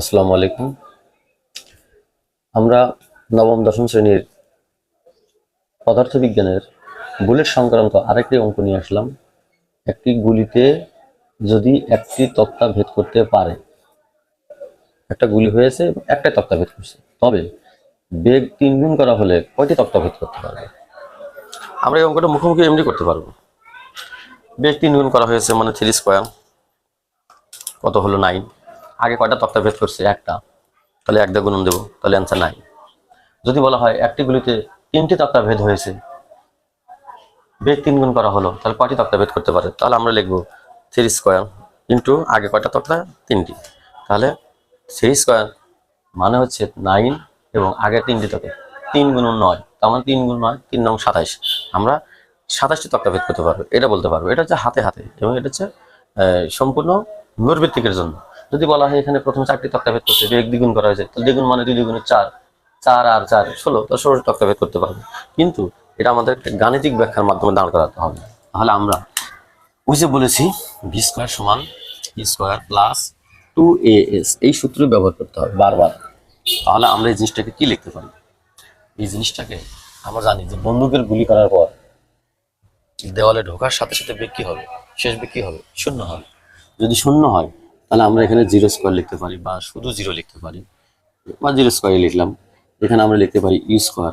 আসসালামু আলাইকুম। আমরা নবম, দশম শ্রেণির পদার্থবিজ্ঞানের বুলেট সংক্রান্ত আরেকটি অঙ্ক নিয়ে আসলাম। একটি গুলিতে যদি একটি তক্তা ভেদ করতে পারে, একটা গুলি হয়েছে, একটাই তক্তা ভেদ করছে। তবে বেগ তিন গুণ করা হলে কয়টি তক্তা ভেদ করতে পারবে? আমরা এই অঙ্কটা মুখোমুখি এমনি করতে পারব। বেগ তিন গুণ করা হয়েছে মানে থ্রি স্কোয়ার। কত হলো নাইন? আগে কয়টা তক্তা ভেদ করছে? একটা। তাহলে এক গুণন দেবো, তাহলে অ্যান্সার নাই। যদি বলা হয় একটি গুলিতে তিনটি তক্তা ভেদ হয়েছে বেগ তিন গুণ করা হলো, তাহলে কয়টি তক্তা ভেদ করতে পারে? তাহলে আমরা লিখব থ্রি স্কোয়ার ইন্টু আগে কয়টা তক্তা? তিনটি। তাহলে থ্রি স্কোয়ার মানে হচ্ছে নাইন এবং আগে তিনটি তক্তা তিন গুণ নয়। তার মানে তিন গুণ নয়, তিন নং সাতাইশ। আমরা সাতাশটি তক্তা ভেদ করতে পারব, এটা বলতে পারব। এটা হচ্ছে হাতে হাতে এবং এটা হচ্ছে সম্পূর্ণ নৈর্ভিত্তিকের জন্য। যদি বলা হয় এখানে প্রথমে চারটি তক্তা ভেদ করছে বেগ দ্বিগুণ করা হয়েছে দ্বিগুণ মানে দুই দ্বিগুণের চার চার আর চার, ষোলো তো ষোলোটি তক্তা ভেদ করতে পারবে। কিন্তু এটা আমাদের গাণিতিক ব্যাখ্যার মাধ্যমে দাঁড় করাতে হবে। তাহলে আমরা ওই যে বলেছি ভি স্কোয়ার সমান E square plus two A S এই সূত্র ব্যবহার করতে হবে বারবার। তাহলে আমরা এই জিনিসটাকে কি লিখতে পারি? এই জিনিসটাকে আমরা জানি যে বন্দুকের গুলি করার পর দেওয়ালে ঢোকার সাথে সাথে কি হবে, শেষ কি হবে, শূন্য হবে। যদি শূন্য হয় তাহলে আমরা এখানে জিরো স্কোয়ার লিখতে পারি বা শুধু জিরো লিখতে পারি। বা জিরো স্কোয়ারই লিখলাম, এখানে আমরা লিখতে পারি ইউ স্কোয়ার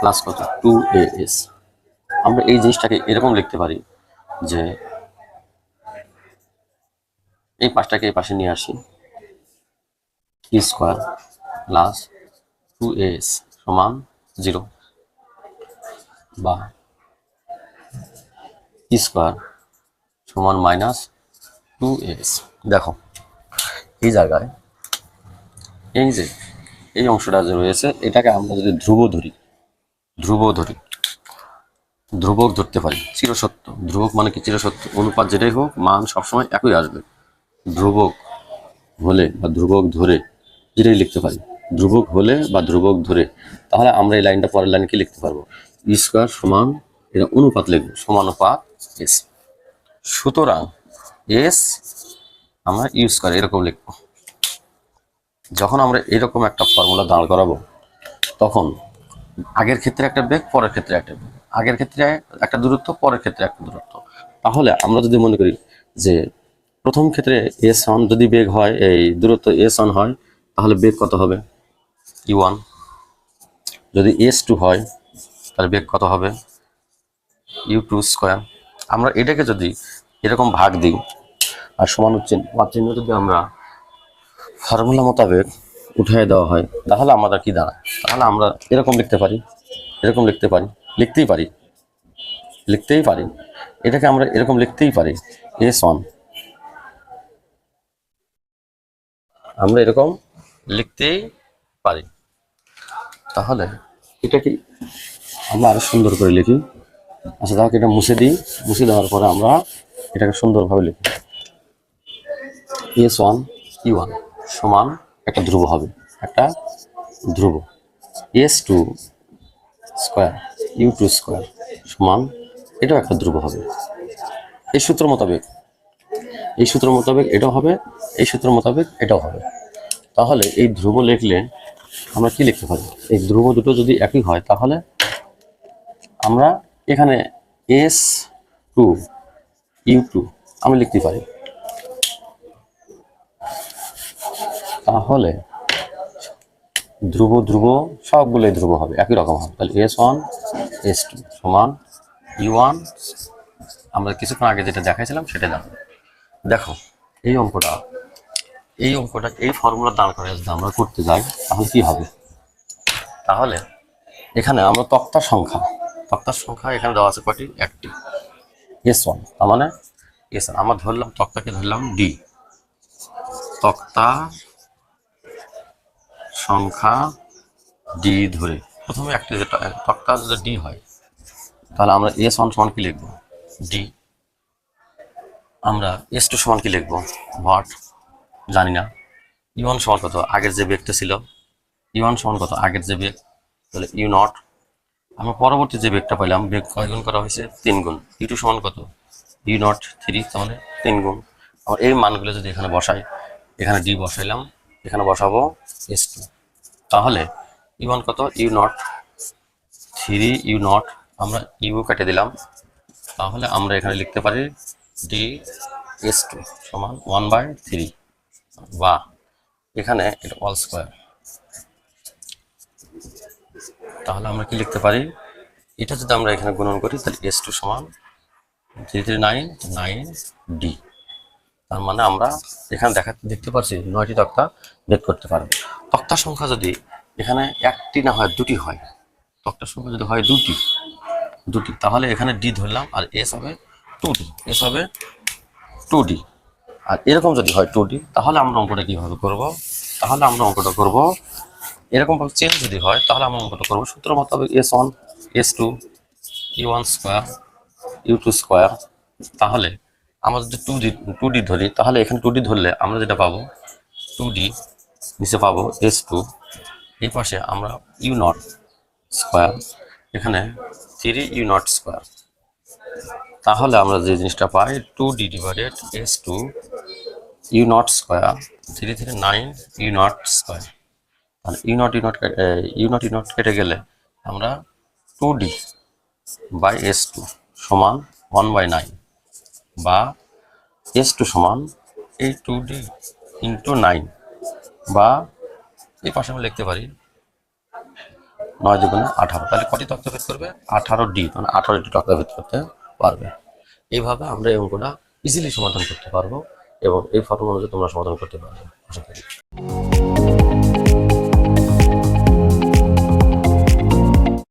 প্লাস কত? টু এ এস আমরা এই জিনিসটাকে এরকম লিখতে পারি যে, এই পাশটাকে এই পাশে নিয়ে আসি। E square plus two S সমান জিরো বা ই স্কোয়ার সমান মাইনাস টু এস দেখো, এই জায়গায় এই যে, এই অংশটা যে রয়েছে, এটাকে আমরা যদি ধ্রুব ধরি ধ্রুব ধরি, ধ্রুবক ধরতে পারি, চিরসত্য, ধ্রুবক মানে কি চিরসত্য, অনুপাত যেটাই হোক, মান সবসময় একই আসবে। ধ্রুবক হলে বা ধ্রুবক ধরে যেটাই লিখতে পারি, ধ্রুবক হলে বা ধ্রুবক ধরে, তাহলে আমরা এই লাইনটা পরের লাইন কি লিখতে পারব। স্কোয়ার সমান, এটা অনুপাত লিখব, সমানুপাত এস সুতরাং এস আমরা ইউজ করি, এরকম লিখব। যখন আমরা এরকম একটা ফর্মুলা দাঁড় করাবো, তখন আগের ক্ষেত্রে একটা বেগ পরের ক্ষেত্রে একটা বেগ আগের ক্ষেত্রে একটা দূরত্ব, পরের ক্ষেত্রে একটা দূরত্ব। তাহলে আমরা যদি মনে করি যে প্রথম ক্ষেত্রে এস ওয়ান যদি বেগ হয়, এই দূরত্ব এস ওয়ান হয়, তাহলে বেগ কত হবে? ই ওয়ান যদি এস টু হয়, তাহলে বেগ কত হবে? ইউ টু স্কোয়ার আমরা এটাকে যদি এরকম ভাগ দিই আর সমান চিহ্ন যদি আমরা ফর্মুলা মোতাবেক উঠিয়ে দেওয়া হয়, তাহলে আমাদের কি দাঁড়ায়? তাহলে আমরা এরকম লিখতে পারি, এরকম লিখতে পারি, লিখতেই পারি লিখতেই পারি। এটাকে আমরা এরকম লিখতেই পারি এস ওয়ান আমরা এরকম লিখতেই পারি। তাহলে এটা কি আমরা আরও সুন্দর করে লিখি। আচ্ছা তাহলে এটা মুছে দিই। মুছে দেওয়ার পরে আমরা এটাকে সুন্দরভাবে লিখি। এস ওয়ান, ই ওয়ান সমান একটা ধ্রুব হবে, একটা ধ্রুব। S two square, U two square সমান এটাও একটা ধ্রুব হবে। এই সূত্র মোতাবেক, এই সূত্র মোতাবেক এটাও হবে, এই সূত্র মোতাবেক এটাও হবে। তাহলে এই ধ্রুব লিখলে আমরা কি লিখতে পারি? এই ধ্রুব দুটো যদি একই হয়, তাহলে আমরা এখানে এস টু, ইউ টু আমি লিখতে পারি। তাহলে ধ্রুব ধ্রুব, সবগুলোই ধ্রুব হবে, একই রকম হবে। তাহলে এস ওয়ান এস টু সমান ইউ ওয়ান আমরা কিছুক্ষণ আগে যেটা দেখাইছিলাম সেটা জানব দেখো, এই অঙ্কটা এই অঙ্কটা, এই ফর্মুলা দাঁড় করে যদি আমরা করতে যাই, তাহলে কি হবে? তাহলে এখানে আমরা তক্তার সংখ্যা তক্তার সংখ্যা এখানে দেওয়া আছে কটি একটি। এস ওয়ান তার মানে এস আমরা ধরলাম, তক্তাকে ধরলাম ডি তক্তা সংখ্যা ডি ধরে। প্রথমে একটি যেটা, তক্তা যদি ডি হয়, তাহলে আমরা এস ওয়ান সমান কি লিখব? ডি আমরা এস টু সমান কি লিখব? ভট জানি না। ইউন সমান কত? আগের যে বেগটা ছিল ইউন সমান কত? আগের যে বেগ তাহলে ইউ নট আমরা পরবর্তী যে বেগটা পাইলাম বেগ কয় গুণ করা হয়েছে? তিন গুণ। ইউ টু সমান কত? ইউ নট থ্রি তাহলে তিন গুণ। আমার এই মানগুলো যদি এখানে বসাই, এখানে ডি বসাইলাম। এখানে বসাবো এস টু তাহলে ইউ ওয়ান কত? U not three U not আমরা ইউ কেটে দিলাম। তাহলে আমরা এখানে লিখতে পারি ডি এস টু সমান ওয়ান বাই থ্রি বা এখানে এটা অল স্কোয়ার তাহলে আমরা কি লিখতে পারি? এটা যদি আমরা এখানে গুণন করি, তাহলে এস টু সমান three three nine nine D তার মানে আমরা এখানে দেখা, দেখতে পাচ্ছি নয়টি তক্তা বের করতে পারব। তক্তার সংখ্যা যদি এখানে একটি না হয়, দুটি হয় তক্তার সংখ্যা যদি হয় দুটি দুটি, তাহলে এখানে ডি ধরলাম আর এস হবে টু ডি এস হবে টু ডি আর এরকম যদি হয় টু ডি তাহলে আমরা অঙ্কটা কীভাবে করব? তাহলে আমরা অঙ্কটা করব, এরকম চেঞ্জ যদি হয়, তাহলে আমরা অঙ্কটা করব সূত্র মোতাবেক S one S two U one square U two square তাহলে আমরা যদি টু ডি টু ডি ধরি, তাহলে এখানে টু ডি ধরলে আমরা যেটা পাবো? টু ডি নিচে পাবো এস টু এই পাশে আমরা ইউ নট স্কোয়ার এখানে থ্রি ইউ নট স্কোয়ার তাহলে আমরা যে জিনিসটা পাই two D divided S two U not square three three nine U not square R U not U not U not U not কেটে গেলে আমরা two D by S two সমান one by nine বা S two সমান এই two d into nine বা এই পাশে আমরা লিখতে পারি নয় দুগুণে আঠারো। তাহলে কটি তক্তাভেদ করবে? আঠারো ডি মানে আঠারোটি তক্তাভেদ করতে পারবে। এইভাবে আমরা এই অঙ্কটা ইজিলি সমাধান করতে পারব এবং এই ফর্মুলা অনুযায়ী তোমরা সমাধান করতে পারবে। আশা করি।